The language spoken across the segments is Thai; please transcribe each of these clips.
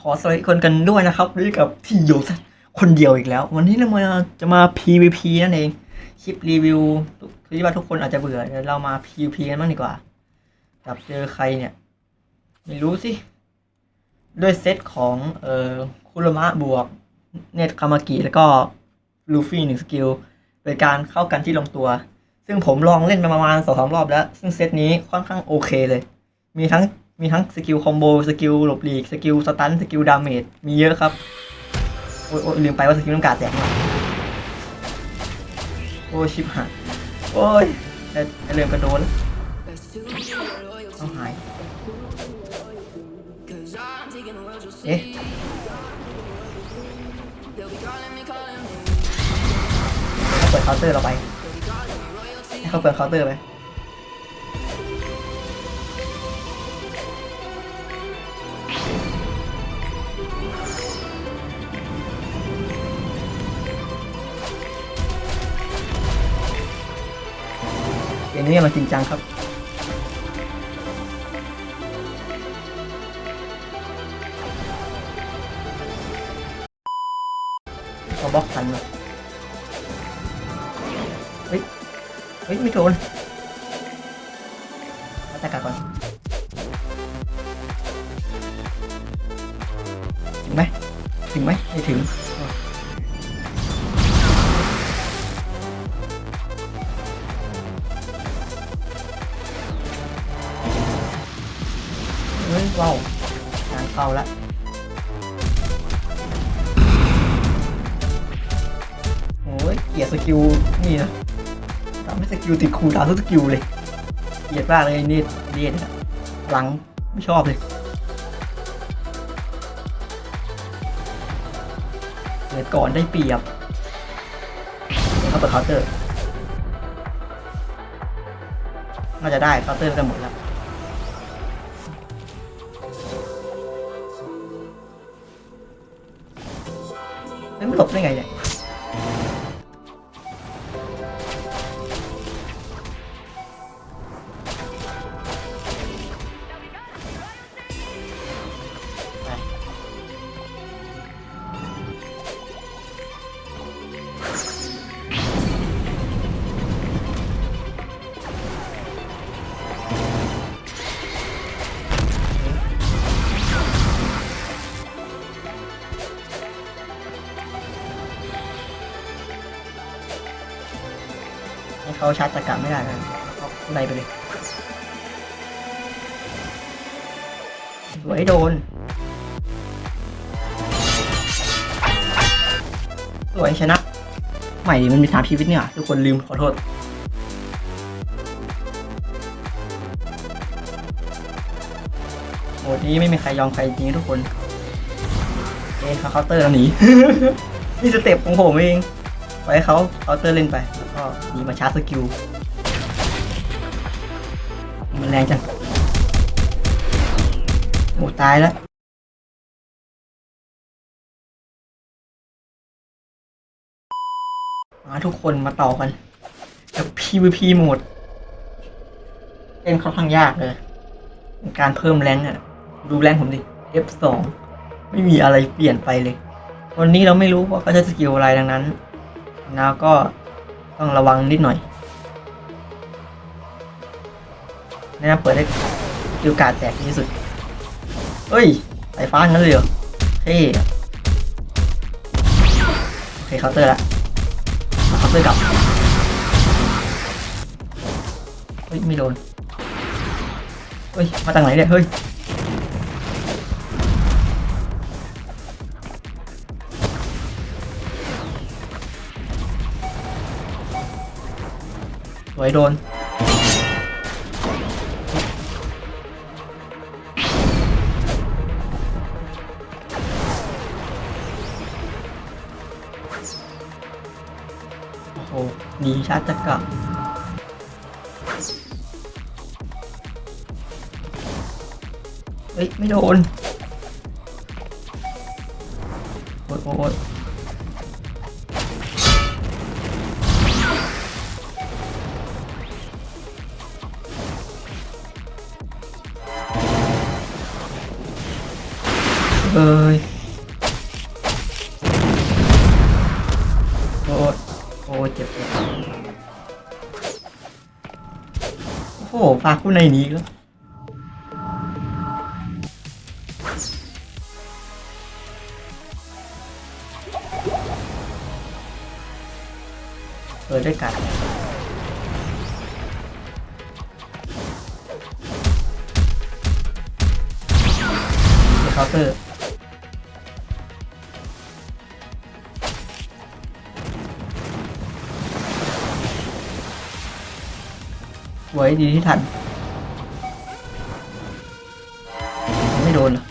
ขอสวัสดีคนกันด้วยนะครับด้วยกับที่โยสัคนเดียวอีกแล้ว วันนี้เรามาจะมา PVP นั่นเอง คลิปรีวิวคิดว่าทุกคนอาจจะเบื่อเดี๋ยวเรามา PVP กันบ้างดีกว่ากับเจอใครเนี่ย ไม่รู้สิ ด้วยเซตของเอ่อคุรมะบวก เนตคามากิแล้วก็ลูฟี่หนึ่งสกิลโดยการเข้ากันที่ลงตัว ซึ่งผมลองเล่นไปประมาณสองสามรอบแล้ว ซึ่งเซตนี้ค่อนข้างโอเคเลย มีทั้ง มีทั้งสกิลคอมโบสกิลหลบหลีกสกิลสตันสกิลดาเมจมีเยอะครับ โอ้ยโอ้ยลืมไปว่าสกิลต้องการแตกมาโอ้ชิบหายโอ้ยไอ้เริ่มกระโดนต้องหาย เอ๊ะเขาเปิดเคาน์เตอร์เราไปให้เขาเปิดเคาน์เตอร์ไป เกมนี้มันจริงจังครับเขาบล็อกทันเลยเฮ้ย เฮ้ย ไม่โดนเอาต่กัดก่อนถึงไหมถึงไหมไม่ถึง เฮ้าวงานเข้าแล้วโอ้ยเกียดสกิลนี่นะทำให้สกิลติดคูดาวทุกสกิลเลยเกียดมากเลยนี่เดียนะหลังไม่ชอบเลยเกิดก่อนได้เปรียบเข้าเปิดเคาน์เตอร์น่าจะได้เคาน์เตอร์กันหมดแล้ว ตบได้ไงเนี่ย เขาชาร์จตะกะไม่ได้นะเอาในไปเลยสวยโดน สวยชนะ ใหม่ดิมันมีสามชีวิตเนี่ย ทุกคนลืมขอโทษโหมดนี้ไม่มีใครยอมใครจริงทุกคนเอ๊ะเขาเคาน์เตอร์แล้วหนี นี่สเต็ปของผมเอง ไว้เขาเคาน์เตอร์เล่นไป มีมาชาร์จสกิล มันแรงจัง โอ้ตายแล้วมาทุกคนมาต่อกันกับ PVP โหมดเล่นค่อนข้างยากเลย การเพิ่มแรงค์อะดูแรงผมดิ F2 ไม่มีอะไรเปลี่ยนไปเลย วันนี้เราไม่รู้ว่าเขาใช้สกิลอะไรดังนั้น แล้วก็ ต้องระวังนิดหน่อยแนะนำเปิดให้สกิลการแตกที่สุด เฮ้ยสายฟ้างั้นเลยเหรอเท่อะโอเคเคาน์เตอร์ละเคาน์เตอร์กลับ เฮ้ย ไม่โดน เฮ้ย มาจากไหนเนี่ย เฮ้ย สวยโดน โอ้โหหนีชาร์จจักรเฮ้ย ไม่โดน โอ้โหปากกูในนี้แล้วเออได้กัดเคาน์เตอร์ ดีที่ทัน ไม่โดนหรอ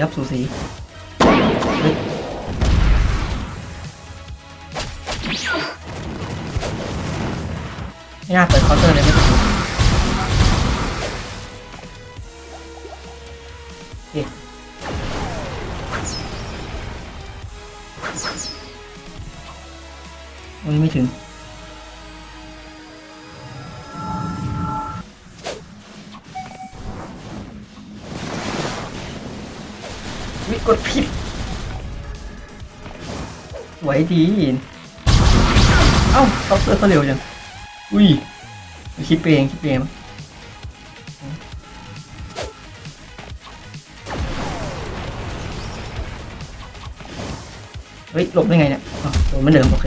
ครับสูสีไม่น่าเปิดเคาน์เตอร์เลยไม่ถูก ไหวดีเอ้าเขาเซอร์เขาเร็วจัง อุ้ยคิดไปเองคิดไปเองมั้งเฮ้ยหลบได้ไงเนี่ยโดนเหมือนเดิมโอเค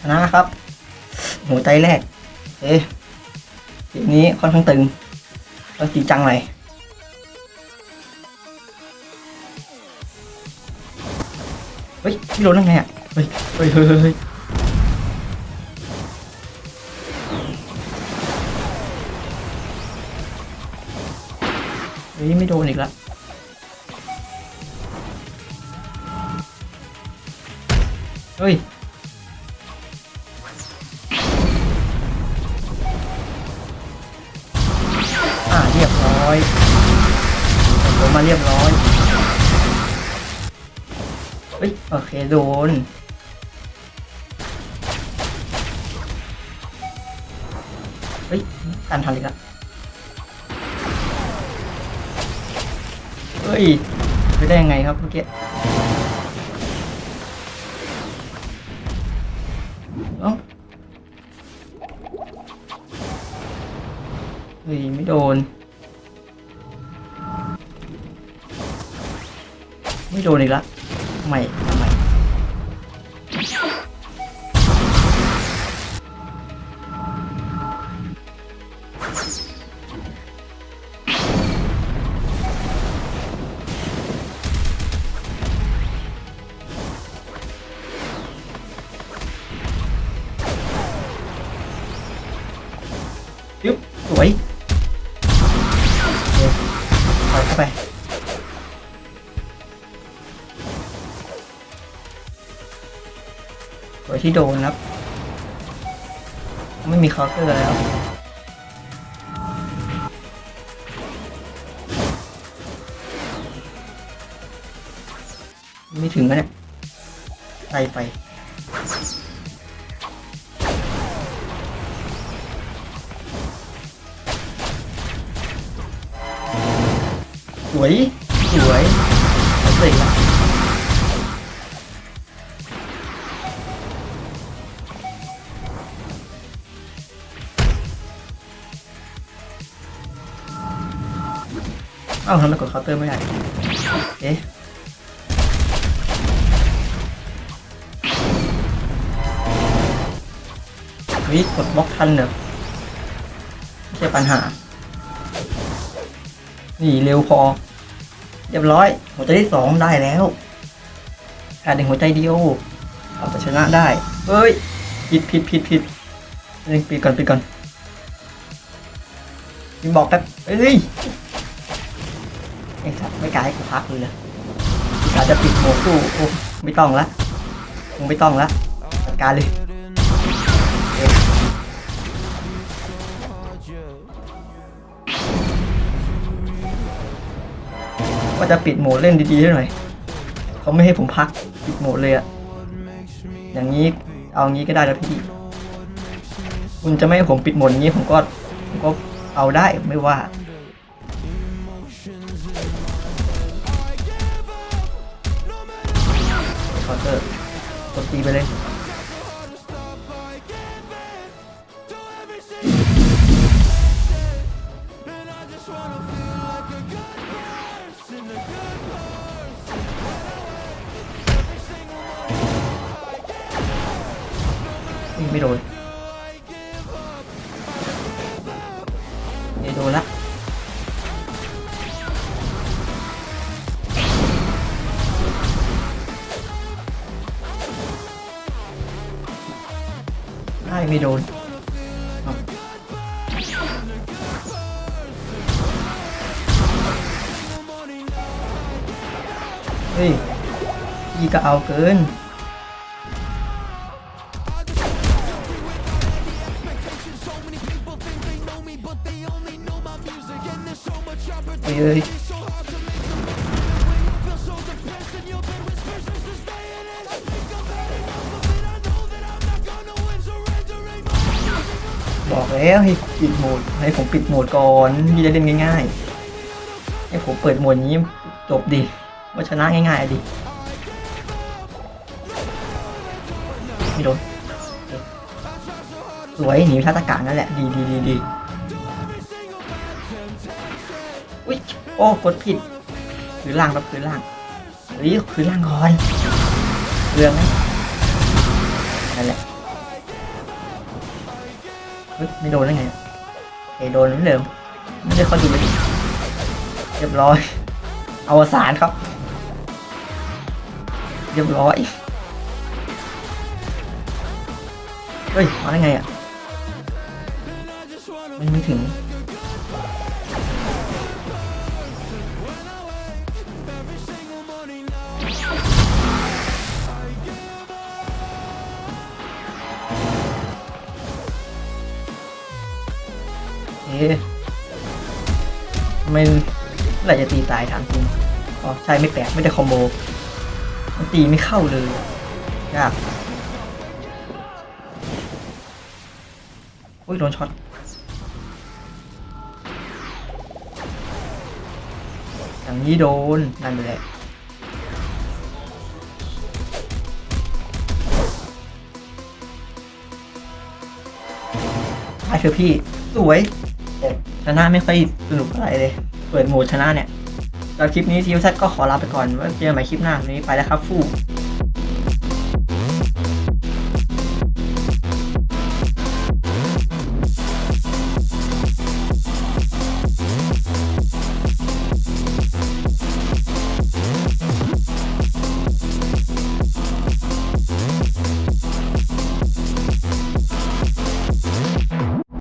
ชนะครับหัวใจแรกเอ๊ะ เกมนี้ค่อนข้างตึงต้องจริงจังเลยเฮ้ยพี่โดนยังไงอะเฮ้ยเฮ้ยเฮ้ยเฮ้ยเฮ้ยเฮ้ยไม่โดนอีกละเฮ้ย เรียบร้อยเฮ้ยโอเคโดนเฮ้ยการทันอีกแล้วเฮ้ยไปได้ยังไงครับเมื่อกี้เอ้าเฮ้ยไม่โดน ไม่โดนอีกละทำไมทำไม โดยที่โดนครับ ไม่มีเคาเตอร์แล้วไม่ถึงแล้วเนี่ยไกลไป สวย สวยเอาสิละ อ้าวทำไมกดเคาน์เตอร์ไม่ได้เอ๊ะเฮ้ยกดบล็อกทันเหรอไม่ใช่ปัญหา นี่เร็วพอ เรียบร้อย หัวใจที่สองได้แล้วขาดหนึ่งหัวใจเดียวเอาชนะได้ เฮ้ย ผิดผิดผิดผิดเร่งปิดก่อนปิดก่อนพิมพ์บอกแป๊บเอ้ย ไอ้สัตว์ไม่กล้าให้กูพักเลยนะอาจะปิดโหมดสู้โอ้ไม่ต้องละคงไม่ต้องละจัดการเลยว่าจะปิดโหมดเล่นดีๆหน่อยเขาไม่ให้ผมพักปิดโหมดเลยอะอย่างนี้เอางี้ก็ได้แล้วพี่ คุณจะไม่ให้ผมปิดโหมดงนี้ผมก็ผมก็เอาได้ไม่ว่า ตีไปเลยไม่โดน ไม่โดนเฮ้ยพี่ก็เอาเกินเฮ้ย บอกแล้วให้ปิดโหมดให้ผมปิดโหมดก่อนที่จะเล่นง่ายๆให้ผมเปิดโหมดนี้จบดิว่าชนะง่ายๆดิไม่โดนสวยหนีทัตกานั่นแหละดีดีดีดีอุ้ยโอ้กดผิดคือล่างครับคือล่างเฮ้ยคือล่างก่อนเรื่องนะนั่นแหละ ไม่โดนได้ไงเอยโดนเหมือนเดิมไม่ได้เข้าดูเลยเรียบร้อยอวสานครับ เรียบร้อย เฮ้ย มาได้ไงอะ มันไม่ถึง ไม่อไหร่จะตีตายถามจริงอ๋อใช่ไม่แปลกไม่ได้คอมโบมันตีไม่เข้าเลยยากอุ้ยโดนช็อตอย่างนี้โดน นั่นแหละไปเถอะพี่ สวย ชนะไม่ค่อยสนุกอะไรเลย เปิดโหมดชนะเนี่ยแล้วคลิปนี้ทีมแซก็ขอลาไปก่อนไว้เจอกันใหม่คลิปหน้าวันนี้ไปแล้วครับฟู่